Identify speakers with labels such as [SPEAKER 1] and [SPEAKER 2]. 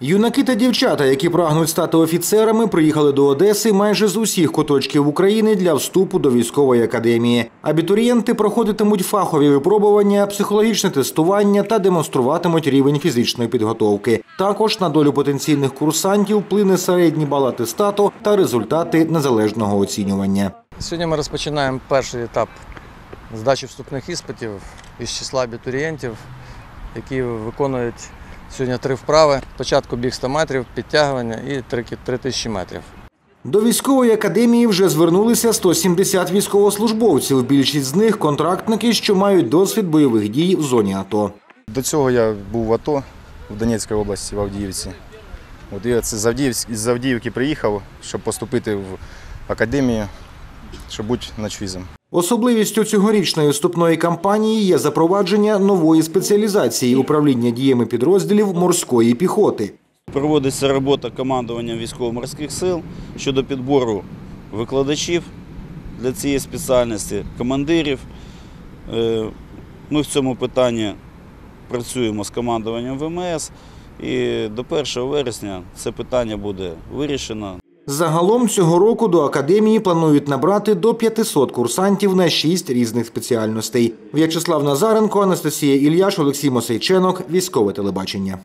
[SPEAKER 1] Юнаки та дівчата, які прагнуть стати офіцерами, приїхали до Одеси майже з усіх куточків України для вступу до військової академії. Абітурієнти проходитимуть фахові випробування, психологічне тестування та демонструватимуть рівень фізичної підготовки. Також на долю потенційних курсантів вплине середній бал атестату та результати незалежного оцінювання.
[SPEAKER 2] Сьогодні ми розпочинаємо перший етап здачі вступних іспитів із числа абітурієнтів, які виконують сьогодні три вправи. Спочатку біг 100 метрів, підтягування і 3 тисячі метрів.
[SPEAKER 1] До військової академії вже звернулися 170 військовослужбовців. Більшість з них контрактники, що мають досвід бойових дій в зоні АТО.
[SPEAKER 3] До цього я був в АТО в Донецькій області, в Авдіївці. От я це з з Авдіївки приїхав, щоб поступити в академію, щоб бути начвізом.
[SPEAKER 1] Особливістю цьогорічної вступної кампанії є запровадження нової спеціалізації управління діями підрозділів морської піхоти.
[SPEAKER 4] Проводиться робота командування військово-морських сил щодо підбору викладачів для цієї спеціальності, командирів. Е, Ми в цьому питанні працюємо з командуванням ВМС і до 1 вересня це питання буде вирішено.
[SPEAKER 1] Загалом цього року до академії планують набрати до 500 курсантів на 6 різних спеціальностей. В'ячеслав Назаренко, Анастасія Ільяш, Олексій Мосейченок, Військове телебачення.